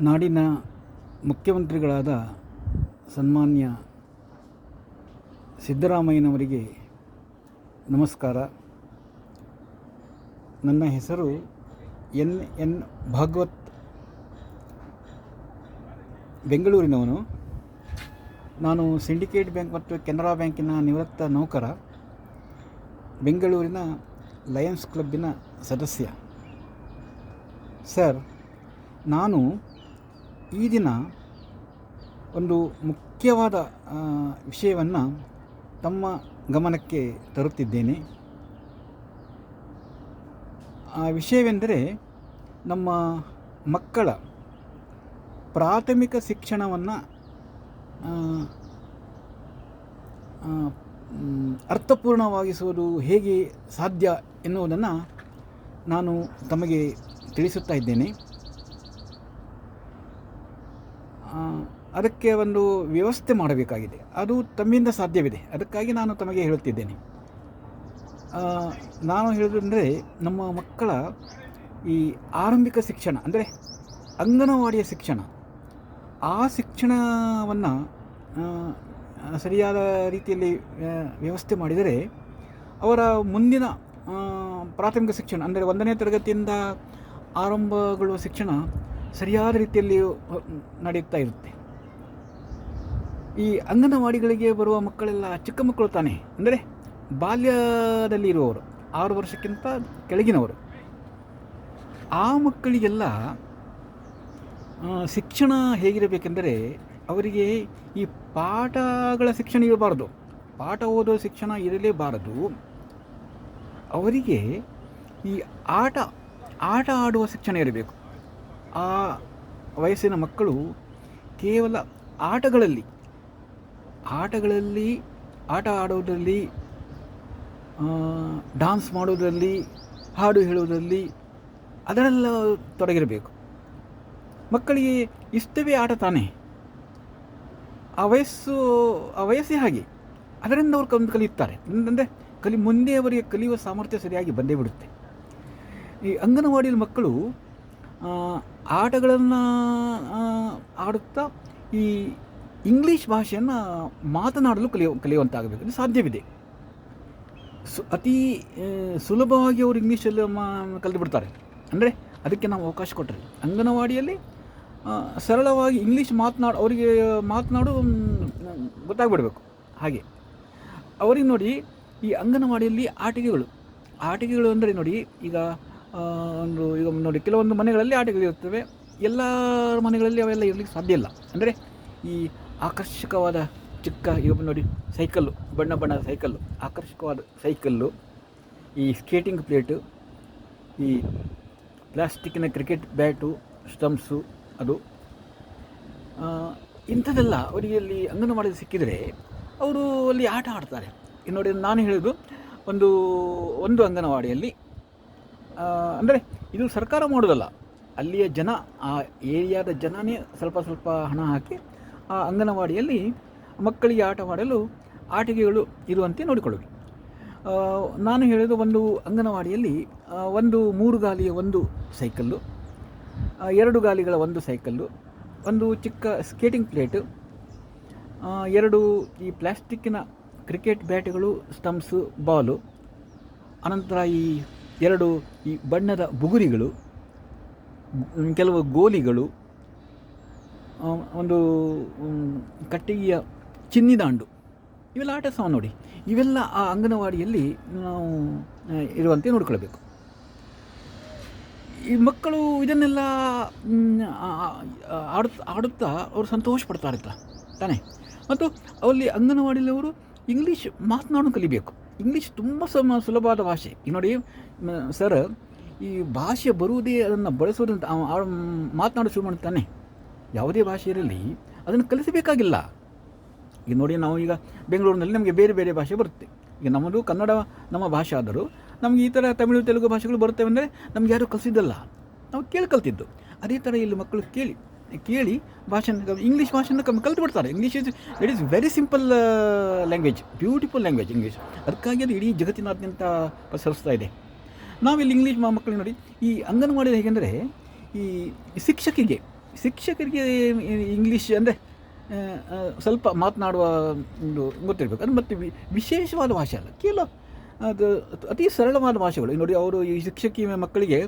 ನಾಡಿನ ಮುಖ್ಯಮಂತ್ರಿಗಳಾದ ಸನ್ಮಾನ್ಯ ಸಿದ್ದರಾಮಯ್ಯನವರಿಗೆ ನಮಸ್ಕಾರ. ನನ್ನ ಹೆಸರು ಎನ್ ಎನ್ ಭಾಗವತ್ ಬೆಂಗಳೂರಿನವನು. ನಾನು ಸಿಂಡಿಕೇಟ್ ಬ್ಯಾಂಕ್ ಮತ್ತು ಕೆನರಾ ಬ್ಯಾಂಕಿನ ನಿವೃತ್ತ ನೌಕರ, ಬೆಂಗಳೂರಿನ ಲಯನ್ಸ್ ಕ್ಲಬ್ಬಿನ ಸದಸ್ಯ. ಸರ್, ನಾನು ಈ ದಿನ ಒಂದು ಮುಖ್ಯವಾದ ವಿಷಯವನ್ನು ತಮ್ಮ ಗಮನಕ್ಕೆ ತರುತ್ತಿದ್ದೇನೆ. ಆ ವಿಷಯವೆಂದರೆ ನಮ್ಮ ಮಕ್ಕಳ ಪ್ರಾಥಮಿಕ ಶಿಕ್ಷಣವನ್ನು ಅರ್ಥಪೂರ್ಣವಾಗಿಸುವುದು ಹೇಗೆ ಸಾಧ್ಯ ಎನ್ನುವುದನ್ನು ನಾನು ತಮಗೆ ತಿಳಿಸುತ್ತಾ ಇದ್ದೇನೆ. ಅದಕ್ಕೆ ಒಂದು ವ್ಯವಸ್ಥೆ ಮಾಡಬೇಕಾಗಿದೆ. ಅದು ತಮ್ಮಿಂದ ಸಾಧ್ಯವಿದೆ. ಅದಕ್ಕಾಗಿ ನಾನು ತಮಗೆ ಹೇಳುತ್ತಿದ್ದೇನೆ. ನಾನು ಹೇಳೋದಂದರೆ ನಮ್ಮ ಮಕ್ಕಳ ಈ ಆರಂಭಿಕ ಶಿಕ್ಷಣ, ಅಂದರೆ ಅಂಗನವಾಡಿಯ ಶಿಕ್ಷಣ, ಆ ಶಿಕ್ಷಣವನ್ನು ಸರಿಯಾದ ರೀತಿಯಲ್ಲಿ ವ್ಯವಸ್ಥೆ ಮಾಡಿದರೆ ಅವರ ಮುಂದಿನ ಪ್ರಾಥಮಿಕ ಶಿಕ್ಷಣ, ಅಂದರೆ ಒಂದನೇ ತರಗತಿಯಿಂದ ಆರಂಭಗೊಳ್ಳುವ ಶಿಕ್ಷಣ ಸರಿಯಾದ ರೀತಿಯಲ್ಲಿ ನಡೆಯುತ್ತಾ ಇರುತ್ತೆ. ಈ ಅಂಗನವಾಡಿಗಳಿಗೆ ಬರುವ ಮಕ್ಕಳೆಲ್ಲ ಚಿಕ್ಕ ಮಕ್ಕಳು ತಾನೇ? ಅಂದರೆ ಬಾಲ್ಯದಲ್ಲಿ ಇರುವವರು ಆರು ವರ್ಷಕ್ಕಿಂತ ಕೆಳಗಿನವರು. ಆ ಮಕ್ಕಳಿಗೆಲ್ಲ ಶಿಕ್ಷಣ ಹೇಗಿರಬೇಕೆಂದರೆ ಅವರಿಗೆ ಈ ಪಾಠಗಳ ಶಿಕ್ಷಣ ಇರಬಾರದು. ಪಾಠ ಓದೋ ಶಿಕ್ಷಣ ಇರಲೇಬಾರದು. ಅವರಿಗೆ ಈ ಆಟ ಆಟ ಆಡುವ ಶಿಕ್ಷಣ ಇರಬೇಕು. ಆ ವಯಸ್ಸಿನ ಮಕ್ಕಳು ಕೇವಲ ಆಟಗಳಲ್ಲಿ ಆಟಗಳಲ್ಲಿ, ಆಟ ಆಡೋದರಲ್ಲಿ ಡಾನ್ಸ್ ಮಾಡೋದರಲ್ಲಿ, ಹಾಡು ಹೇಳೋದರಲ್ಲಿ ಅದರೆಲ್ಲ ತೊಡಗಿರಬೇಕು. ಮಕ್ಕಳಿಗೆ ಇಷ್ಟವೇ ಆಟ ತಾನೇ. ಆ ವಯಸ್ಸು, ಆ ವಯಸ್ಸೇ ಹಾಗೆ. ಅದರಿಂದ ಅವರು ಕಲಿ ಕಲಿಯುತ್ತಾರೆ. ಅಂದರೆ ಕಲಿ ಮುಂದೆ ಅವರಿಗೆ ಕಲಿಯುವ ಸಾಮರ್ಥ್ಯ ಸರಿಯಾಗಿ ಬಂದೇ ಬಿಡುತ್ತೆ. ಈ ಅಂಗನವಾಡಿಯಲ್ಲಿ ಮಕ್ಕಳು ಆಟಗಳನ್ನು ಆಡುತ್ತಾ, ಈ ಇಂಗ್ಲೀಷ್ ಭಾಷೆಯನ್ನು ಮಾತನಾಡಲು ಕಲಿಯೋ, ಕಲಿಯುವಂತಾಗಬೇಕು. ಸಾಧ್ಯವಿದೆ. ಸು, ಅತಿ ಸುಲಭವಾಗಿ ಅವರು ಇಂಗ್ಲೀಷಲ್ಲಿ ಮಾ ಕಲಿತು ಬಿಡ್ತಾರೆ ಅಂದರೆ ಅದಕ್ಕೆ ನಾವು ಅವಕಾಶ ಕೊಟ್ಟರೆ ಅಂಗನವಾಡಿಯಲ್ಲಿ ಸರಳವಾಗಿ ಇಂಗ್ಲೀಷ್ ಮಾತನಾಡು, ಅವರಿಗೆ ಮಾತನಾಡು ಗೊತ್ತಾಗ್ಬಿಡಬೇಕು. ಹಾಗೆ. ಅವರಿಗೆ ನೋಡಿ, ಈ ಅಂಗನವಾಡಿಯಲ್ಲಿ ಆಟಿಕೆಗಳು. ಆಟಿಕೆಗಳು ಅಂದರೆ ನೋಡಿ, ಈಗ ಒಂದು, ಈಗ ನೋಡಿ, ಕೆಲವೊಂದು ಮನೆಗಳಲ್ಲಿ ಆಟಿಕೆಗಳಿರುತ್ತವೆ ಎಲ್ಲ ಮನೆಗಳಲ್ಲಿ ಅವೆಲ್ಲ ಇರಲಿಕ್ಕೆ ಸಾಧ್ಯ ಇಲ್ಲ. ಅಂದರೆ ಈ ಆಕರ್ಷಕವಾದ ಚಿಕ್ಕ ಈಗ ನೋಡಿ, ಸೈಕಲ್ಲು, ಬಣ್ಣ ಬಣ್ಣದ ಸೈಕಲ್ಲು, ಆಕರ್ಷಕವಾದ ಸೈಕಲ್ಲು, ಈ ಸ್ಕೇಟಿಂಗ್ ಪ್ಲೇಟು ಈ ಪ್ಲಾಸ್ಟಿಕ್ಕಿನ ಕ್ರಿಕೆಟ್ ಬ್ಯಾಟು ಸ್ಟಂಪ್ಸು ಅದು. ಇಂಥದ್ದೆಲ್ಲ ಅವರಿಗೆ ಅಲ್ಲಿ ಅಂಗನವಾಡಿ ಸಿಕ್ಕಿದರೆ ಅವರು ಅಲ್ಲಿ ಆಟ ಆಡ್ತಾರೆ. ಇನ್ನು ನೋಡಿ, ನಾನು ಹೇಳೋದು ಒಂದು ಒಂದು ಅಂಗನವಾಡಿಯಲ್ಲಿ ಅಂದರೆ ಇದು ಸರ್ಕಾರ ಮಾಡೋದಲ್ಲ. ಅಲ್ಲಿಯ ಜನ, ಆ ಏರಿಯಾದ ಜನನೇ ಸ್ವಲ್ಪ ಸ್ವಲ್ಪ ಹಣ ಹಾಕಿ ಆ ಅಂಗನವಾಡಿಯಲ್ಲಿ ಮಕ್ಕಳಿಗೆ ಆಟವಾಡಲು ಆಟಿಕೆಗಳು ಇರುವಂತೆ ನೋಡಿಕೊಳ್ಳಿ ನಾನು ಹೇಳಿದ ಒಂದು ಅಂಗನವಾಡಿಯಲ್ಲಿ ಒಂದು ಮೂರು ಗಾಲಿಯ ಒಂದು ಸೈಕಲ್ಲು ಎರಡು ಗಾಲಿಗಳ ಒಂದು ಸೈಕಲ್ಲು, ಒಂದು ಚಿಕ್ಕ ಸ್ಕೇಟಿಂಗ್ ಪ್ಲೇಟು ಎರಡು ಈ ಪ್ಲ್ಯಾಸ್ಟಿಕ್ಕಿನ ಕ್ರಿಕೆಟ್ ಬ್ಯಾಟ್ಗಳು, ಸ್ಟಂಪ್ಸು, ಬಾಲು, ಅನಂತರ ಈ ಎರಡು ಈ ಬಣ್ಣದ ಬುಗುರಿಗಳು ಕೆಲವು ಗೋಲಿಗಳು ಒಂದು ಕಟ್ಟಿಗೆಯ ಚಿನ್ನಿದಾಂಡು. ಇವೆಲ್ಲ ಆಟ ಸಹ ನೋಡಿ. ಇವೆಲ್ಲ ಆ ಅಂಗನವಾಡಿಯಲ್ಲಿ ನಾವು ಇರುವಂತೆ ನೋಡ್ಕೊಳ್ಬೇಕು. ಈ ಮಕ್ಕಳು ಇದನ್ನೆಲ್ಲ ಆಡುತ್ತಾ ಆಡುತ್ತಾ ಅವರು ಸಂತೋಷ ಪಡ್ತಾ ತಾನೇ? ಮತ್ತು ಅಲ್ಲಿ ಅಂಗನವಾಡಿಯಲ್ಲಿ ಅವರು ಇಂಗ್ಲೀಷ್ ಮಾತನಾಡೋದು ಕಲಿಬೇಕು. ಇಂಗ್ಲೀಷ್ ತುಂಬ ಸಮ, ಸುಲಭವಾದ ಭಾಷೆ. ಈಗ ನೋಡಿ ಸರ್, ಈ ಭಾಷೆ ಬರುವುದೇ ಅದನ್ನು ಬಳಸೋದಂತ ಮಾತನಾಡೋ ಶುರು ಮಾಡ್ತಾನೆ. ಯಾವುದೇ ಭಾಷೆ ಇರಲಿ ಅದನ್ನು ಕಲಿಸಬೇಕಾಗಿಲ್ಲ. ಈಗ ನೋಡಿ ನಾವು ಈಗ ಬೆಂಗಳೂರಿನಲ್ಲಿ ನಮಗೆ ಬೇರೆ ಬೇರೆ ಭಾಷೆ ಬರುತ್ತೆ. ಈಗ ನಮ್ಮದು ಕನ್ನಡ ನಮ್ಮ ಭಾಷೆ ಆದರೂ ನಮಗೆ ಈ ಥರ ತಮಿಳು, ತೆಲುಗು ಭಾಷೆಗಳು ಬರುತ್ತವೆ ಅಂದರೆ ನಮ್ಗೆ ಯಾರೂ ಕಲಿಸಿದ್ದಲ್ಲ. ನಾವು ಕೇಳಿ ಕಲ್ತಿದ್ದು. ಅದೇ ಥರ ಇಲ್ಲಿ ಮಕ್ಕಳು ಕೇಳಿ ಕೇಳಿ ಭಾಷೆ ಇಂಗ್ಲೀಷ್ ಭಾಷೆನ ಕಮ್ಮಿ ಕಲ್ತು ಬಿಡ್ತಾರೆ. English is it is very simple language beautiful language English ಅದಕ್ಕಾಗಿ ಅದು ಇಡೀ ಜಗತ್ತಿನಾದ್ಯಂತ ಪ್ರಸರಿಸ್ತಾ ಇದೆ. ನಾವಿಲ್ಲಿ ಇಂಗ್ಲೀಷ್ ಮಕ್ಕಳು ನೋಡಿ ಈ ಅಂಗನವಾಡಿ ಹೇಗೆಂದರೆ ಈ ಶಿಕ್ಷಕಿಗೆ ಶಿಕ್ಷಕರಿಗೆ ಇಂಗ್ಲೀಷ್ ಅಂದರೆ ಸ್ವಲ್ಪ ಮಾತನಾಡುವ ಒಂದು ಗೊತ್ತಿರಬೇಕು. ಅದು ಮತ್ತು ವಿಶೇಷವಾದ ಭಾಷೆ ಅಲ್ಲ. ಕೇವಲ ಅದು ಅತಿ ಸರಳವಾದ ಭಾಷೆಗಳು. ನೋಡಿ ಅವರು ಈ ಶಿಕ್ಷಕಿ ಮಕ್ಕಳಿಗೆ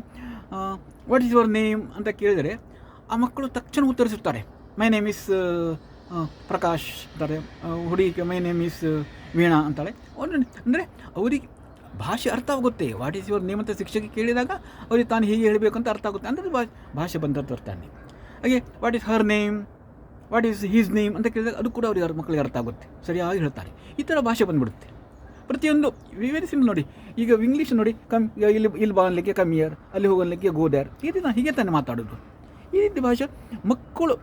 ವಾಟ್ ಈಸ್ ಯುವರ್ ನೇಮ್ ಅಂತ ಕೇಳಿದರೆ, ಆ ಮಕ್ಕಳು ತಕ್ಷಣ ಉತ್ತರಿಸುತ್ತಾರೆ ಮೈ ನೇಮ್ ಇಸ್ ಪ್ರಕಾಶ್ ಅಂತಾರೆ. ಹುಡುಗಿ ಮೈ ನೇಮ್ ಇಸ್ ವೀಣಾ ಅಂತಾಳೆ. ಅಂದರೆ ಅವರಿಗೆ ಭಾಷೆ ಅರ್ಥ ಆಗುತ್ತೆ. ವಾಟ್ ಈಸ್ ಯುವರ್ ನೇಮ್ ಅಂತ ಶಿಕ್ಷಕಿ ಕೇಳಿದಾಗ, ಅವರಿಗೆ ತಾನು ಹೀಗೆ ಹೇಳಬೇಕು ಅಂತ ಅರ್ಥ ಆಗುತ್ತೆ. ಅಂದರೆ ಭಾಷೆ ಬಂದದ್ದು ಅರ್ಥಾನೆ ಹಾಗೆ what is her name what is his name ಅಂತ ಕೇಳಿದಾಗ ಅದು ಕೂಡ ಅವ್ರಿಗೆ ಅವ್ರ ಮಕ್ಕಳಿಗೆ ಅರ್ಥ ಆಗುತ್ತೆ. ಸರಿಯಾಗಿ ಹೇಳ್ತಾರೆ. ಈ ಥರ ಭಾಷೆ ಬಂದ್ಬಿಡುತ್ತೆ. ಪ್ರತಿಯೊಂದು ವೆರಿ ಸಿಂಪಲ್ ನೋಡಿ. ಈಗ ಇಂಗ್ಲೀಷ್ ನೋಡಿ ಕಮ್ ಇಲ್ಲಿ ಇಲ್ಲಿ ಬಾನ್ಲಿಕ್ಕೆ ಕಮ್ಮಿಯರ್ ಅಲ್ಲಿ ಹೋಗಲಿಕ್ಕೆ ಗೋದ್ಯಾರ್ ಈ ರೀತಿ ಹೀಗೆ ತಾನೇ ಮಾತಾಡೋದು. ಈ ರೀತಿ ಭಾಷೆ ಮಕ್ಕಳು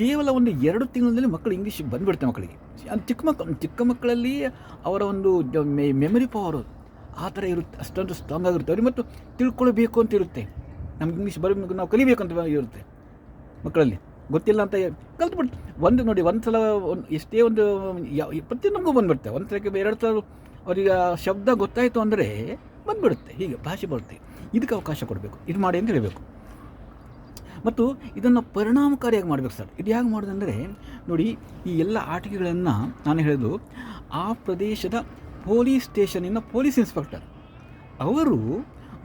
ಕೇವಲ ಒಂದು ಎರಡು ತಿಂಗಳಲ್ಲಿ ಮಕ್ಕಳು ಇಂಗ್ಲೀಷ್ ಬಂದ್ಬಿಡುತ್ತೆ ಮಕ್ಕಳಿಗೆ. ಚಿಕ್ಕ ಮಕ್ಕಳು ಚಿಕ್ಕ ಮಕ್ಕಳಲ್ಲಿ ಅವರ ಒಂದು ಮೆಮರಿ ಪವರ್ ಆ ಥರ ಇರುತ್ತೆ. ಅಷ್ಟೊಂದು ಸ್ಟ್ರಾಂಗ್ ಆಗಿರುತ್ತೆ. ಅವ್ರಿಗೆ ಮತ್ತು ತಿಳ್ಕೊಳ್ಬೇಕು ಅಂತ ಇರುತ್ತೆ. ನಮ್ಗೆ ಇಂಗ್ಲೀಷ್ ಬರಬೇಕು ನಾವು ಕಲಿಬೇಕು ಅಂತ ಇರುತ್ತೆ. ಮಕ್ಕಳಲ್ಲಿ. ಗೊತ್ತಿಲ್ಲ ಅಂತ ಕಲ್ತ್ಬಿಟ್ಟು ಒಂದು ನೋಡಿ, ಒಂದು ಸಲ ಒಂದು ಎಷ್ಟೇ ಒಂದು ಪ್ರತಿ ನಮಗೂ ಬಂದ್ಬಿಡುತ್ತೆ. ಒಂದು ಸಲಕ್ಕೆ ಎರಡು ಸಲ ಅವರಿಗೆ ಶಬ್ದ ಗೊತ್ತಾಯಿತು ಅಂದರೆ ಬಂದುಬಿಡುತ್ತೆ. ಹೀಗೆ ಭಾಷೆ ಬರುತ್ತೆ. ಇದಕ್ಕೆ ಅವಕಾಶ ಕೊಡಬೇಕು. ಇದು ಮಾಡಿ ಅಂತ ಹೇಳಬೇಕು. ಮತ್ತು ಇದನ್ನು ಪರಿಣಾಮಕಾರಿಯಾಗಿ ಮಾಡಬೇಕು ಸರ್. ಇದು ಹೇಗೆ ಮಾಡೋದಂದರೆ ನೋಡಿ, ಈ ಎಲ್ಲ ಆಟಿಕೆಗಳನ್ನು ನಾನು ಹೇಳೋದು, ಆ ಪ್ರದೇಶದ ಪೊಲೀಸ್ ಸ್ಟೇಷನಿನ ಪೊಲೀಸ್ ಇನ್ಸ್ಪೆಕ್ಟರ್. ಅವರು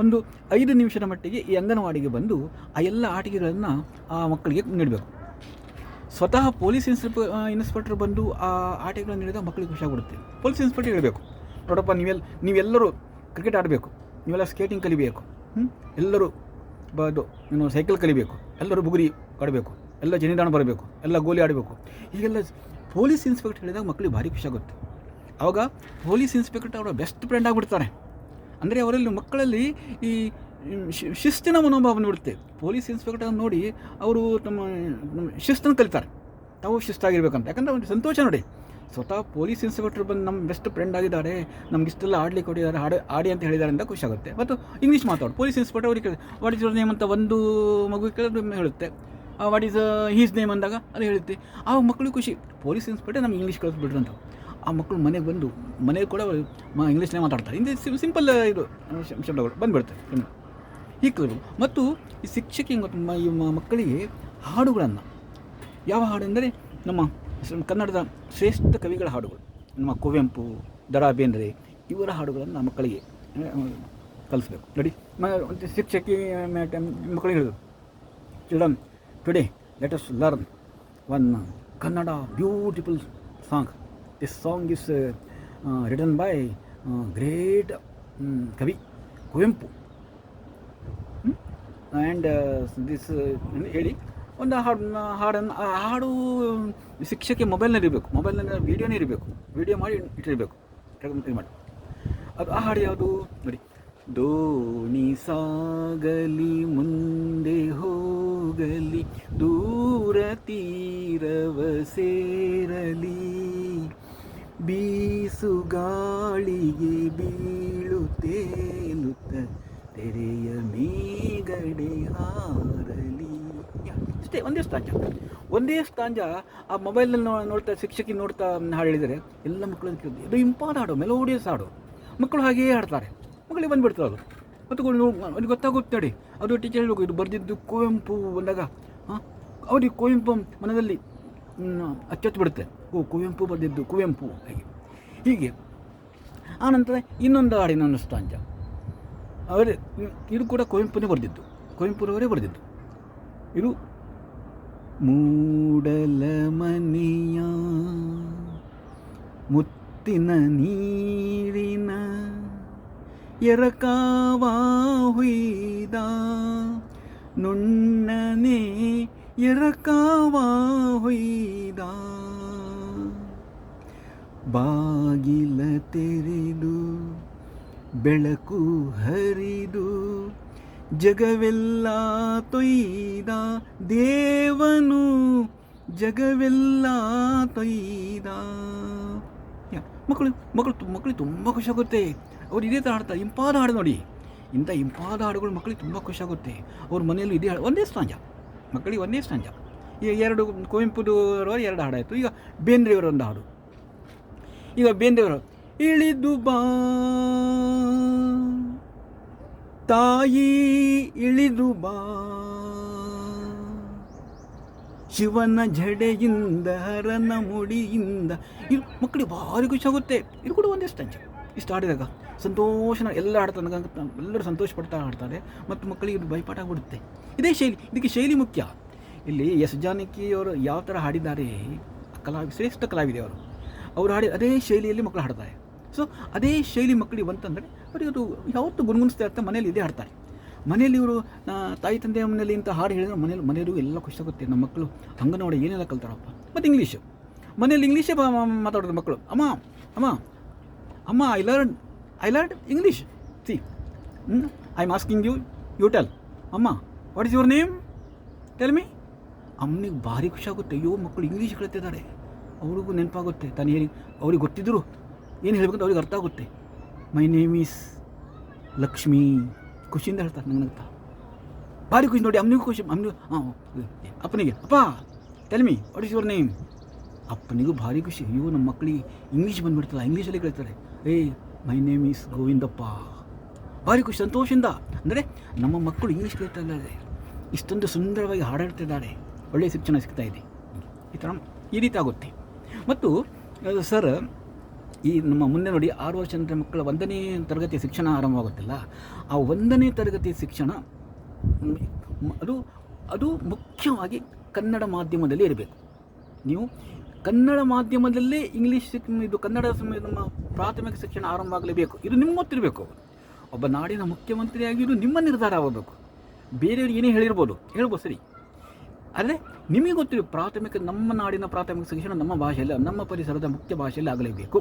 ಒಂದು ಐದು ನಿಮಿಷದ ಮಟ್ಟಿಗೆ ಈ ಅಂಗನವಾಡಿಗೆ ಬಂದು ಆ ಎಲ್ಲ ಆಟಿಕೆಗಳನ್ನು ಆ ಮಕ್ಕಳಿಗೆ ನೀಡಬೇಕು. ಸ್ವತಃ ಪೊಲೀಸ್ ಇನ್ಸ್ಪೆಕ್ ಇನ್ಸ್ಪೆಕ್ಟರ್ ಬಂದು ಆ ಆಟಿಕೆಗಳನ್ನು ನೀಡಿದಾಗ ಮಕ್ಕಳಿಗೆ ಖುಷಿಯಾಗಿಬಿಡುತ್ತೆ. ಪೊಲೀಸ್ ಇನ್ಸ್ಪೆಕ್ಟರ್ ಹೇಳಬೇಕು, ನೋಡಪ್ಪ ನೀವೆಲ್ಲ ನೀವೆಲ್ಲರೂ ಕ್ರಿಕೆಟ್ ಆಡಬೇಕು, ನೀವೆಲ್ಲ ಸ್ಕೇಟಿಂಗ್ ಕಲಿಬೇಕು? ಎಲ್ಲರೂ ಬದು ನೀನು ಸೈಕಲ್ ಕಲಿಬೇಕು, ಎಲ್ಲರೂ ಬುಗುರಿ ಆಡಬೇಕು, ಎಲ್ಲ ಜನಿದಾಣ ಬರಬೇಕು, ಎಲ್ಲ ಗೋಲಿ ಆಡಬೇಕು. ಹೀಗೆಲ್ಲ ಪೊಲೀಸ್ ಇನ್ಸ್ಪೆಕ್ಟರ್ ಹೇಳಿದಾಗ ಮಕ್ಕಳಿಗೆ ಭಾರಿ ಖುಷಿಯಾಗುತ್ತೆ. ಆವಾಗ ಪೊಲೀಸ್ ಇನ್ಸ್ಪೆಕ್ಟರ್ ಅವರ ಬೆಸ್ಟ್ ಫ್ರೆಂಡ್ ಆಗಿಬಿಡ್ತಾರೆ. ಅಂದರೆ ಅವರಲ್ಲಿ ಮಕ್ಕಳಲ್ಲಿ ಈ ಶಿಸ್ತಿನ ಮನೋಭಾವ ನೋಡುತ್ತೆ ಪೊಲೀಸ್ ಇನ್ಸ್ಪೆಕ್ಟರ್ ನೋಡಿ ಅವರು ತಮ್ಮ ಶಿಸ್ತನ್ನು ಕಲಿತಾರೆ. ತಾವು ಶಿಸ್ತಾಗಿರ್ಬೇಕಂತ. ಯಾಕಂದರೆ ಒಂದು ಸಂತೋಷ ನೋಡಿ. ಸ್ವತಃ ಪೊಲೀಸ್ ಇನ್ಸ್ಪೆಕ್ಟರ್ ಬಂದು ನಮ್ಮ ಬೆಸ್ಟ್ ಫ್ರೆಂಡ್ ಆಗಿದ್ದಾರೆ, ನಮ್ಗೆ ಇಷ್ಟೆಲ್ಲ ಆಡ್ಲಿಕ್ಕೆ ಕೊಟ್ಟಿದ್ದಾರೆ, ಹಾಡು ಆಡಿ ಅಂತ ಹೇಳಿದ್ದಾರೆ ಅಂತ ಖುಷಿ ಆಗುತ್ತೆ ಮತ್ತು ಇಂಗ್ಲೀಷ್ ಮಾತಾಡು. ಪೊಲೀಸ್ ಇನ್ಸ್ಪೆಕ್ಟರ್ ಅವ್ರಿಗೆ ವಾಟ್ ಇಸ್ ಯುವರ್ ನೇಮ್ ಅಂತ ಒಂದು ಮಗು ಕೇಳಿದ್ರೆ ಹೇಳುತ್ತೆ. ವಾಟ್ ಈಸ್ ಹೀಸ್ ನೇಮ್ ಅಂದಾಗ ಅದು ಹೇಳುತ್ತೆ. ಆ ಮಕ್ಕಳು ಖುಷಿ. ಪೊಲೀಸ್ ಇನ್ಸ್ಪೆಕ್ಟರ್ ನಮ್ಗೆ ಇಂಗ್ಲೀಷ್ ಕಲಿಸ್ಬಿಟ್ರು ಅಂತ ಆ ಮಕ್ಕಳು ಮನೆಗೆ ಬಂದು, ಮನೆಗೆ ಕೂಡ ಇಂಗ್ಲೀಷ್ನೇ ಮಾತಾಡ್ತಾರೆ. ಹಿಂದೆ ಸಿಂಪಲ್ ಇದು ಶಬ್ದಗಳು ಬಂದುಬಿಡ್ತಾರೆ ಹೀಗೆ ಕಲಿಬೇಕು ಮತ್ತು ಈ ಶಿಕ್ಷಕಿ ಈ ಮಕ್ಕಳಿಗೆ ಹಾಡುಗಳನ್ನು, ಯಾವ ಹಾಡು ಎಂದರೆ ನಮ್ಮ ಕನ್ನಡದ ಶ್ರೇಷ್ಠ ಕವಿಗಳ ಹಾಡುಗಳು, ನಮ್ಮ ಕುವೆಂಪು ದ ಬೇಂದ್ರೆ ಇವರ ಹಾಡುಗಳನ್ನು ಮಕ್ಕಳಿಗೆ ಕಲಿಸ್ಬೇಕು. ನೋಡಿ ಶಿಕ್ಷಕಿ ಮಕ್ಕಳಿಗೆ ಹೇಳಿದ್ರು children today let us learn one Kannada beautiful song this song is written by great kavi Kuvempu and this ಹೇಳಿ, ಒಂದು ಹಾಡನ್ನ ಹಾಡನ್ನು ಹಾಡು ಶಿಕ್ಷಕ್ಕೆ ಮೊಬೈಲ್ನಲ್ಲಿ ಇರಬೇಕು ಮೊಬೈಲ್ನಲ್ಲಿ ವೀಡಿಯೋನೇ ಇರಬೇಕು ವೀಡಿಯೋ ಮಾಡಿ ಇಟ್ಟಿರಬೇಕು. ಮಾಡಿ. ಅದು ಆ ಹಾಡು ಯಾವುದು? ನೋಡಿ. ದೋಣಿ ಸಾಗಲಿ, ಮುಂದೆ ಹೋಗಲಿ, ದೂರ ತೀರವ ಸೇರಲಿ. ಬೀಸು ಗಾಳಿಗೆ ಬೀಳು ತೇಲುತ್ತ ತೆರೆಯ ಮೇಗಡೆ ಹಾರಲಿ. ಅಷ್ಟೇ ಒಂದೇ ಸ್ಟಾಂಜ ಒಂದೇ ಸ್ಟಾಂಜ ಆ ಮೊಬೈಲ್ನಲ್ಲಿ ನೋ, ನೋಡ್ತಾ, ಶಿಕ್ಷಕಿ ನೋಡ್ತಾ ಹಾಡಿದರೆ ಎಲ್ಲ ಮಕ್ಕಳನ್ನು ಕೇಳಿದ್ರು ಇದು ಇಂಪಾದ ಹಾಡು, ಮೆಲೋಡಿಯಸ್ ಹಾಡು. ಮಕ್ಕಳು ಹಾಗೆಯೇ ಹಾಡ್ತಾರೆ. ಮಕ್ಕಳಿಗೆ ಬಂದುಬಿಡ್ತಾರೆ ಅದು. ಮತ್ತು ಅವ್ರಿಗೆ ಗೊತ್ತಾಗುತ್ತೆ ನೋಡಿ ಅದು ಟೀಚರ್ ಹೇಳಬೇಕು ಇದು ಬರೆದಿದ್ದು ಕುವೆಂಪು ಬಂದಾಗ, ಹಾಂ? ಅವ್ರಿಗೆ ಕುವೆಂಪು ಮನದಲ್ಲಿ ಅಚ್ಚೊತ್ತು ಬಿಡುತ್ತೆ ಓ, ಕುವೆಂಪು ಬರೆದಿದ್ದು ಕುವೆಂಪು. ಹಾಗೆ. ಹೀಗೆ. ಆನಂತರ ಇನ್ನೊಂದು ಹಾಡಿನ ಸ್ಟಾಂಜ ಅವರೇ, ಇದು ಕೂಡ ಕುವೆಂಪುನೇ ಬರೆದಿದ್ದು. ಕುವೆಂಪುರವರೇ ಬರೆದಿದ್ದು. ಇದು ಮೂಡಲ ಮನೆಯ ಮುತ್ತಿನ ನೀರಿನ ಎರಕಾವ ಹುಯ್ದ ನುಣ್ಣನೆ ಎರಕಾವ ಹುಯ್ದ ಬಾಗಿಲ ತೆರೆದು ಬೆಳಕು ಹರಿದು ಜಗವೆಲ್ಲ ತೊಯ್ದ ದೇವನು ಜಗವೆಲ್ಲ ತೊಯ್ದ. ಮಕ್ಕಳು ಮಕ್ಕಳು ಮಕ್ಕಳಿಗೆ ತುಂಬ ಖುಷಿಯಾಗುತ್ತೆ ಅವ್ರು ಇದೇ ಥರ ಹಾಡ್ತಾರೆ ಇಂಪಾದ ಹಾಡು ನೋಡಿ. ಇಂಥ ಇಂಪಾದ ಹಾಡುಗಳು ಮಕ್ಕಳಿಗೆ ತುಂಬ ಖುಷಿಯಾಗುತ್ತೆ ಅವ್ರ ಮನೆಯಲ್ಲಿ ಇದೇ ಹಾಡು, ಒಂದೇ ಸ್ಟಾಂಜ ಮಕ್ಕಳಿಗೆ ಒಂದೇ ಸ್ಟಾಂಜ ಈಗ ಎರಡು ಕುವೆಂಪುದವರು ಎರಡು ಹಾಡಾಯಿತು. ಈಗ ಬೇಂದ್ರೆಯವರ ಒಂದು ಹಾಡು. ಈಗ ಬೇಂದ್ರೆಯವರು ಇಳಿದು ಬಾ. ತಾಯಿ, ಇಳಿದು ಬಾ. ಶಿವನ ಜಡೆಯಿಂದ, ಹರನ ಮುಡಿಯಿಂದ. ಇದು ಮಕ್ಕಳಿಗೆ ಭಾರಿ ಖುಷಿ ಆಗುತ್ತೆ. ಇದು ಕೂಡ ಒಂದೇ ಸ್ಟಂಚ್ ಇಷ್ಟು ಆಡಿದಾಗ ಸಂತೋಷನ ಎಲ್ಲ ಆಡ್ತಾ ಎಲ್ಲರೂ ಸಂತೋಷ ಪಡ್ತಾ ಆಡ್ತಾರೆ ಮತ್ತು ಮಕ್ಕಳಿಗೆ ಇದು ಭಯಪಾಠ ಆಗ್ಬಿಡುತ್ತೆ ಇದೇ ಶೈಲಿ, ಇದಕ್ಕೆ ಶೈಲಿ ಮುಖ್ಯ. ಇಲ್ಲಿ ಎಸ್ ಜಾನಕಿ ಅವರು ಯಾವ ಥರ ಹಾಡಿದ್ದಾರೆ? ಕಲಾ, ಶ್ರೇಷ್ಠ ಕಲಾವಿದೆ ಅವರು ಅವರು ಹಾಡಿ ಅದೇ ಶೈಲಿಯಲ್ಲಿ ಮಕ್ಕಳು ಹಾಡ್ತಾರೆ. ಸೊ ಅದೇ ಶೈಲಿ ಮಕ್ಕಳಿಗೆ ಬಂತಂದರೆ ಅವರಿಗೆ ಅದು ಯಾವತ್ತೂ ಗುಣಗುಣಿಸ್ತಾ ಇರ್ತಾರೆ, ಮನೇಲಿ ಇದೇ ಹಾಡ್ತಾರೆ. ಮನೆಯಲ್ಲಿ ಇವರು ತಾಯಿ ತಂದೆಯ ಮನೆಯಲ್ಲಿ ಇಂಥ ಹಾಡು ಹೇಳಿದ್ರೆ ಮನೇಲಿ ಮನೆಯವರು ಎಲ್ಲ ಖುಷಿ ಆಗುತ್ತೆ. ನಮ್ಮ ಮಕ್ಕಳು ಅಂಗನವಾಡಿ ಏನೆಲ್ಲ ಕಲ್ತಾರಪ್ಪ? ಮತ್ತು ಇಂಗ್ಲೀಷು. ಮನೇಲಿ ಇಂಗ್ಲೀಷೇ ಮಾತಾಡೋದು ಮಕ್ಕಳು ಅಮ್ಮ ಅಮ್ಮ ಅಮ್ಮ I learn I learn English see I am asking you you tell amma what is your name tell me ಅಮ್ಮನಿಗೆ ಭಾರಿ ಖುಷಿ ಆಗುತ್ತೆ. ಅಯ್ಯೋ ಮಕ್ಕಳು ಇಂಗ್ಲೀಷ್ ಕಲಿತಿದ್ದಾರೆ. ಅವ್ರಿಗೂ ನೆನಪಾಗುತ್ತೆ. ತಾನು ಹೇಳಿ, ಅವ್ರಿಗೆ ಗೊತ್ತಿದ್ರು ಏನು ಹೇಳ್ಬೇಕಂತ ಅವ್ರಿಗೆ ಅರ್ಥ ಆಗುತ್ತೆ. ಮೈ ನೇಮ್ ಈಸ್ ಲಕ್ಷ್ಮೀ ಖುಷಿಯಿಂದ ಹೇಳ್ತಾರೆ ನನಗಂತ ಭಾರಿ ಖುಷಿ ನೋಡಿ, ಅಮ್ಮನಿಗೂ ಖುಷಿ, ಅಮ್ಮನಿಗೂ ಹಾಂ ಅಪ್ಪನಿಗೆ, ಅಪ್ಪ tell me what is your name ಅಪ್ಪನಿಗೂ ಭಾರಿ ಖುಷಿ. ಇವು ನಮ್ಮ ಮಕ್ಕಳಿಗೆ ಇಂಗ್ಲೀಷ್ ಬಂದುಬಿಡ್ತಲ್ಲ ಇಂಗ್ಲೀಷಲ್ಲಿ ಕೇಳ್ತಾರೆ. ಏಯ್ ಮೈ ನೇಮ್ ಈಸ್ ಗೋವಿಂದಪ್ಪ. ಭಾರಿ ಖುಷಿ, ಸಂತೋಷದಿಂದ. ಅಂದರೆ ನಮ್ಮ ಮಕ್ಕಳು ಇಂಗ್ಲೀಷ್ ಕೇಳ್ತಾ ಇದ್ದಾರೆ. ಇಷ್ಟೊಂದು ಸುಂದರವಾಗಿ ಹಾಡಾಡ್ತಿದ್ದಾರೆ ಒಳ್ಳೆಯ ಶಿಕ್ಷಣ ಸಿಗ್ತಾ ಇದೆ. ಈ ಥರ ಈ ರೀತಿ ಆಗುತ್ತೆ. ಮತ್ತು ಸರ್, ಈ ನಮ್ಮ ಮುಂದೆ ನೋಡಿ ಆರು ವರ್ಷದ ಮಕ್ಕಳ ಒಂದನೇ ತರಗತಿ ಶಿಕ್ಷಣ ಆರಂಭವಾಗುತ್ತಿಲ್ಲ, ಆ ಒಂದನೇ ತರಗತಿ ಶಿಕ್ಷಣ ಅದು ಅದು ಮುಖ್ಯವಾಗಿ ಕನ್ನಡ ಮಾಧ್ಯಮದಲ್ಲಿ ಇರಬೇಕು. ನೀವು ಕನ್ನಡ ಮಾಧ್ಯಮದಲ್ಲೇ ಇಂಗ್ಲೀಷ್ ಇದು ಕನ್ನಡ ನಮ್ಮ ಪ್ರಾಥಮಿಕ ಶಿಕ್ಷಣ ಆರಂಭ ಆಗಲೇಬೇಕು. ಇದು ನಿಮ್ಮ ಗೊತ್ತಿರಬೇಕು ಒಬ್ಬ ನಾಡಿನ ಮುಖ್ಯಮಂತ್ರಿಯಾಗಿದ್ದು ನಿಮ್ಮ ನಿರ್ಧಾರ ಆಗಬೇಕು. ಬೇರೆಯವ್ರಿಗೆ ಏನೇ ಹೇಳಿರ್ಬೋದು, ಹೇಳ್ಬೋದು ಸರಿ. ಆದರೆ ನಿಮಗೆ ಗೊತ್ತಿರೋ ಪ್ರಾಥಮಿಕ, ನಮ್ಮ ನಾಡಿನ ಪ್ರಾಥಮಿಕ ಶಿಕ್ಷಣ ನಮ್ಮ ಭಾಷೆಯಲ್ಲಿ, ನಮ್ಮ ಪರಿಸರದ ಮುಖ್ಯ ಭಾಷೆಯಲ್ಲಿ ಆಗಲೇಬೇಕು.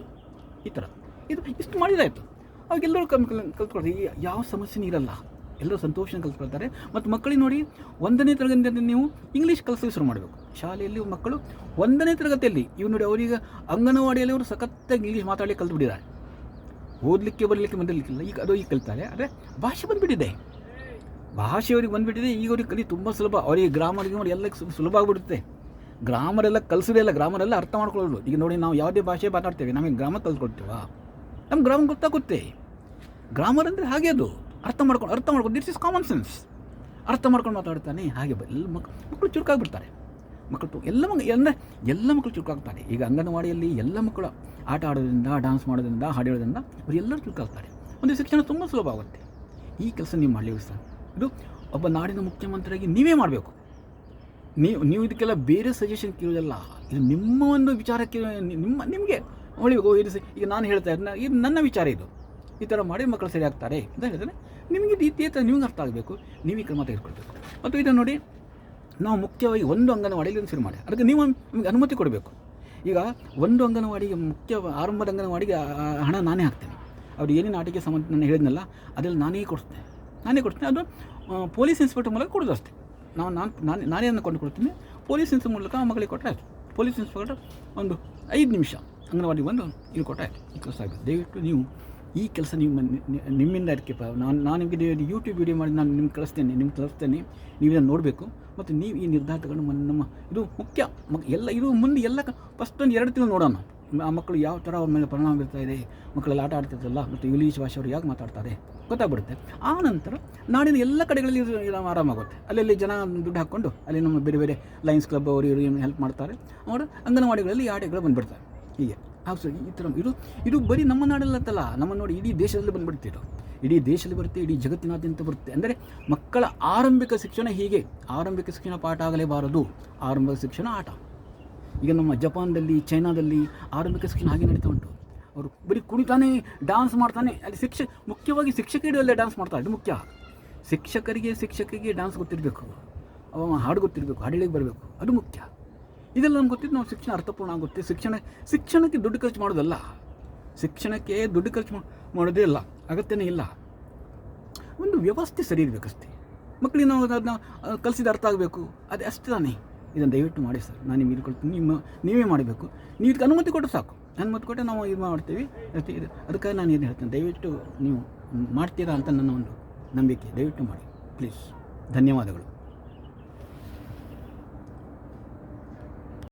ಈ ಥರ. ಇದು ಇಷ್ಟು ಮಾಡಿದಾಯಿತು ಅವಾಗೆಲ್ಲರೂ ಕಲ್, ಕಲ್ತ್ಕೊಳ್ತಾರೆ ಯಾವ ಸಮಸ್ಯೆನೂ ಇರಲ್ಲ. ಎಲ್ಲರೂ ಸಂತೋಷನ ಕಲ್ತ್ಕೊಳ್ತಾರೆ. ಮತ್ತು ಮಕ್ಕಳಿಗೆ ನೋಡಿ, ಒಂದನೇ ತರಗತಿಯಲ್ಲಿ ನೀವು ಇಂಗ್ಲೀಷ್ ಕಲಿಸೋಕೆ ಶುರು ಮಾಡಬೇಕು. ಶಾಲೆಯಲ್ಲಿ ಮಕ್ಕಳು ಒಂದನೇ ತರಗತಿಯಲ್ಲಿ ಇವು ನೋಡಿ ಅವರೀಗ ಅಂಗನವಾಡಿಯಲ್ಲಿ ಅವರು ಸಖತ್ತಾಗಿ ಇಂಗ್ಲೀಷ್ ಮಾತಾಡಿ ಕಲ್ತ್ಬಿಟ್ಟಿದ್ದಾರೆ. ಓದಲಿಕ್ಕೆ, ಬರಲಿಕ್ಕೆ ಬಂದಿರಲಿಕ್ಕಿಲ್ಲ ಈಗ ಅದು ಈಗ ಕಲಿತಾರೆ. ಆದರೆ ಭಾಷೆ ಬಂದುಬಿಟ್ಟಿದೆ. ಭಾಷೆ ಅವ್ರಿಗೆ ಬಂದುಬಿಟ್ಟಿದೆ ಈಗ ಅವ್ರಿಗೆ ಕಲಿ ತುಂಬ ಸುಲಭ. ಅವರಿಗೆ ಗ್ರಾಮರ್ ಗಿಮರ್ ಎಲ್ಲ ಸುಲಭ ಆಗಿಬಿಡುತ್ತೆ. ಗ್ರಾಮರ್ ಎಲ್ಲ ಕಲಿಸೋದೇ ಇಲ್ಲ ಗ್ರಾಮರ್ ಎಲ್ಲ ಅರ್ಥ ಮಾಡ್ಕೊಳ್ಳೋದು. ಈಗ ನೋಡಿ ನಾವು ಯಾವುದೇ ಭಾಷೆ ಮಾತಾಡ್ತೇವೆ, ನಮಗೆ ಗ್ರಾಮ ಕಲ್ತ್ಕೊಳ್ತೀವ ನಮ್ಮ ಗ್ರಾಮ ಗೊತ್ತಾಗುತ್ತೆ ಗ್ರಾಮರ್ ಅಂದರೆ ಹಾಗೆ ಅದು. ಅರ್ಥ ಮಾಡ್ಕೊಂಡು ಅರ್ಥ ಮಾಡ್ಕೊಂಡು ದಿಸ್ ಇಸ್ ಕಾಮನ್ ಸೆನ್ಸ್ ಅರ್ಥ ಮಾಡ್ಕೊಂಡು ಮಾತಾಡ್ತಾನೆ, ಹಾಗೆ ಎಲ್ಲ ಮಕ್ ಮಕ್ಕಳು ಚುರುಕಾಗ್ಬಿಡ್ತಾರೆ. ಮಕ್ಕಳು ಎಲ್ಲ ಮಗ ಅಂದರೆ ಎಲ್ಲ ಮಕ್ಕಳು ಚುರುಕಾಗ್ತಾರೆ. ಈಗ ಅಂಗನವಾಡಿಯಲ್ಲಿ ಎಲ್ಲ ಮಕ್ಕಳು ಆಟ ಆಡೋದ್ರಿಂದ ಡ್ಯಾನ್ಸ್ ಮಾಡೋದ್ರಿಂದ ಹಾಡು ಹೇಳೋದ್ರಿಂದ ಅವರೆಲ್ಲರೂ ಚುರುಕಾಗ್ತಾರೆ. ಒಂದು ಶಿಕ್ಷಣ ತುಂಬ ಸುಲಭ ಆಗುತ್ತೆ. ಈ ಕೆಲಸ ನೀವು ಮಾಡಲಿ ಸರ್. ಇದು ಒಬ್ಬ ನಾಡಿನ ಮುಖ್ಯಮಂತ್ರಿಯಾಗಿ ನೀವೇ ಮಾಡಬೇಕು. ನೀವು ನೀವು ಇದಕ್ಕೆಲ್ಲ ಬೇರೆ ಸಜೆಷನ್ ಕೇಳೋದಲ್ಲ ಇದು ನಿಮ್ಮ ಒಂದು ವಿಚಾರಕ್ಕೆ, ನಿಮ್ಮ, ನಿಮಗೆ ಹೊಳಿಬೇಕು ಇದು ಈಗ ನಾನು ಹೇಳ್ತಾ ಇದ್ದೆ, ಇದು ನನ್ನ ವಿಚಾರ ಇದು. ಈ ಥರ ಮಾಡಿ ಮಕ್ಕಳು ಸರಿ ಆಗ್ತಾರೆ ಅಂತ ಹೇಳಿದ್ರೆ ನಿಮಗೆ ಇದೇ ಥರ ನಿಮ್ಗೆ ಅರ್ಥ ಆಗಬೇಕು. ನೀವು ಈ ಕ್ರಮ ತೆಗೆದುಕೊಳ್ಬೇಕು. ಮತ್ತು ಇದನ್ನು ನೋಡಿ, ನಾವು ಮುಖ್ಯವಾಗಿ ಒಂದು ಅಂಗನವಾಡಿಯಲ್ಲಿ ಶುರು ಮಾಡಿ. ಅದಕ್ಕೆ ನೀವು ನಿಮಗೆ ಅನುಮತಿ ಕೊಡಬೇಕು. ಈಗ ಒಂದು ಅಂಗನವಾಡಿಗೆ ಮುಖ್ಯ, ಆರಂಭದ ಅಂಗನವಾಡಿಗೆ ಹಣ ನಾನೇ ಹಾಕ್ತೇನೆ. ಅವ್ರು ಏನೇನು ಆಟಿಕೆ ಸಂಬಂಧ ನಾನು ಹೇಳಿದ್ನಲ್ಲ ಅದರಲ್ಲಿ ನಾನೇ ಕೊಡ್ತೇನೆ. ನಾನೇ ಕೊಡ್ತೀನಿ. ಅದು ಪೊಲೀಸ್ ಇನ್ಸ್ಪೆಕ್ಟರ್ ಮೂಲಕ ಕೊಡೋದು ಅಷ್ಟೇ. ನಾವು, ನಾನು ನಾನು, ನಾನೇ ಕೊಂಡು ಕೊಡ್ತೀನಿ ಪೊಲೀಸ್ ಇನ್ಸ್ಪೆಕ್ಟರ್ ಮೂಲಕ ಮಗಳಿಗೆ ಕೊಟ್ಟರೆ ಪೊಲೀಸ್ ಇನ್ಸ್ಪೆಕ್ಟರ್ ಒಂದು ಐದು ನಿಮಿಷ ಅಂಗನವಾಡಿ ಬಂದು ಇಲ್ಲಿ ಕೊಟ್ಟರೆ ಆಯಿತು. ಈ ಕೆಲಸ ಆಗುತ್ತೆ. ದಯವಿಟ್ಟು ನೀವು ಈ ಕೆಲಸ ನೀವು ನಿಮ್ಮಿಂದ ಅದಕ್ಕೆ ನಾನು ನಾನು ನಿಮಗೆ ಯೂಟ್ಯೂಬ್ ವಿಡಿಯೋ ಮಾಡಿ ನಾನು ನಿಮ್ಗೆ ಕಳಿಸ್ತೇನೆ ನಿಮ್ಗೆ ಕಳಿಸ್ತೇನೆ ನೀವು ಇದನ್ನು ನೋಡಬೇಕು. ಮತ್ತು ನೀವು ಈ ನಿರ್ಧಾರ ತಗೊಂಡು ಮನ್- ನಮ್ಮ ಇದು ಮುಖ್ಯ. ಎಲ್ಲ, ಇದು ಮುಂದೆ ಎಲ್ಲ ಫಸ್ಟ್ ಒಂದು ಎರಡು ತಿಂಗಳು ನೋಡೋಣ. ಆ ಮಕ್ಕಳು ಯಾವ ಥರ ಅವ್ರ ಮೇಲೆ ಪರಿಣಾಮ ಬೀರ್ತಾ ಇದೆ, ಮಕ್ಕಳೆಲ್ಲ ಆಟ ಆಡ್ತಿರ್ತಲ್ಲ ಮತ್ತು ಇಂಗ್ಲೀಷ್ ಭಾಷೆ ಅವರು ಯಾಕೆ ಮಾತಾಡ್ತಾರೆ ಗೊತ್ತಾಗ್ಬಿಡುತ್ತೆ. ಆ ನಂತರ ನಾಡಿನ ಎಲ್ಲ ಕಡೆಗಳಲ್ಲಿ ಇದು ಆರಾಮಾಗುತ್ತೆ. ಅಲ್ಲಲ್ಲಿ ಜನ ದುಡ್ಡು ಹಾಕ್ಕೊಂಡು ಅಲ್ಲಿ ನಮ್ಮ ಬೇರೆ ಬೇರೆ ಲಯನ್ಸ್ ಕ್ಲಬ್ ಅವರು ಇವರು ಏನು ಹೆಲ್ಪ್ ಮಾಡ್ತಾರೆ. ಅವರು ಅಂಗನವಾಡಿಗಳಲ್ಲಿ ಆಟಗಳು ಬಂದುಬಿಡ್ತಾರೆ. ಹೀಗೆ. ಹೌದು ಸರ್ ಈ ಥರ ಇದು ಇದು ಬರೀ ನಮ್ಮ ನಾಡಲ್ಲತ್ತಲ್ಲ ನಮ್ಮ ನೋಡಿ ಇಡೀ ದೇಶದಲ್ಲಿ ಬಂದುಬಿಡುತ್ತೆ ಇದು. ಇಡೀ ದೇಶದಲ್ಲಿ ಬರುತ್ತೆ, ಇಡೀ ಜಗತ್ತಿನಾದ್ಯಂತ ಬರುತ್ತೆ. ಅಂದರೆ ಮಕ್ಕಳ ಆರಂಭಿಕ ಶಿಕ್ಷಣ ಹೀಗೆ. ಆರಂಭಿಕ ಶಿಕ್ಷಣ ಪಾಠ ಆಗಲೇಬಾರದು. ಆರಂಭಿಕ ಶಿಕ್ಷಣ ಆಟ. ಈಗ ನಮ್ಮ ಜಪಾನ್ದಲ್ಲಿ, ಚೈನಾದಲ್ಲಿ ಆರಂಭಿಕ ಶಿಕ್ಷಣ ಹಾಗೆ ನಡೀತಾ ಉಂಟು. ಅವರು ಬರೀ ಕುಣಿತಾನೆ ಡ್ಯಾನ್ಸ್ ಮಾಡ್ತಾನೆ. ಅಲ್ಲಿ ಶಿಕ್ಷ, ಮುಖ್ಯವಾಗಿ ಶಿಕ್ಷಕರಲ್ಲೇ ಡ್ಯಾನ್ಸ್ ಮಾಡ್ತಾರೆ ಅದು ಮುಖ್ಯ. ಶಿಕ್ಷಕರಿಗೆ ಶಿಕ್ಷಕರಿಗೆ ಡ್ಯಾನ್ಸ್ ಗೊತ್ತಿರಬೇಕು. ಅವ ಹಾಡು ಗೊತ್ತಿರಬೇಕು, ಹಾಡಿಳಿಗೆ ಬರಬೇಕು. ಅದು ಮುಖ್ಯ. ಇದೆಲ್ಲ ನಮ್ಗೆ ಗೊತ್ತಿದ್ದು ನಾವು ಶಿಕ್ಷಣ ಅರ್ಥಪೂರ್ಣ ಆಗುತ್ತೆ. ಶಿಕ್ಷಣ, ಶಿಕ್ಷಣಕ್ಕೆ ದುಡ್ಡು ಖರ್ಚು ಮಾಡೋದಲ್ಲ. ಶಿಕ್ಷಣಕ್ಕೆ ದುಡ್ಡು ಖರ್ಚು ಮಾಡೋದೇ ಇಲ್ಲ. ಅಗತ್ಯನೇ ಇಲ್ಲ. ಒಂದು ವ್ಯವಸ್ಥೆ ಸರಿ ಇರಬೇಕಷ್ಟೇ. ಮಕ್ಕಳಿಗೆ ನಾವು ಅದನ್ನ ಕಲಿಸಿದ ಅರ್ಥ ಆಗಬೇಕು. ಅದು ಅಷ್ಟೇ ತಾನೇ. ಇದನ್ನು ದಯವಿಟ್ಟು ಮಾಡಿ ಸರ್. ನಾನು ನಿಮ್ಗೆ ಇಟ್ಕೊಳ್ತೀನಿ ನಿಮ್ಮ, ನೀವೇ ಮಾಡಬೇಕು. ನೀವು ಇದಕ್ಕೆ ಅನುಮತಿ ಕೊಟ್ಟರೆ ಸಾಕು. ಅನುಮತಿ ಕೊಟ್ಟರೆ ನಾವು ಇದು ಮಾಡ್ತೀವಿ. ಇದು, ಅದಕ್ಕಾಗಿ ನಾನು ಏನು ಹೇಳ್ತೇನೆ. ದಯವಿಟ್ಟು ನೀವು ಮಾಡ್ತೀರಾ ಅಂತ ನನ್ನ ಒಂದು ನಂಬಿಕೆ. ದಯವಿಟ್ಟು ಮಾಡಿ. ಪ್ಲೀಸ್. ಧನ್ಯವಾದಗಳು.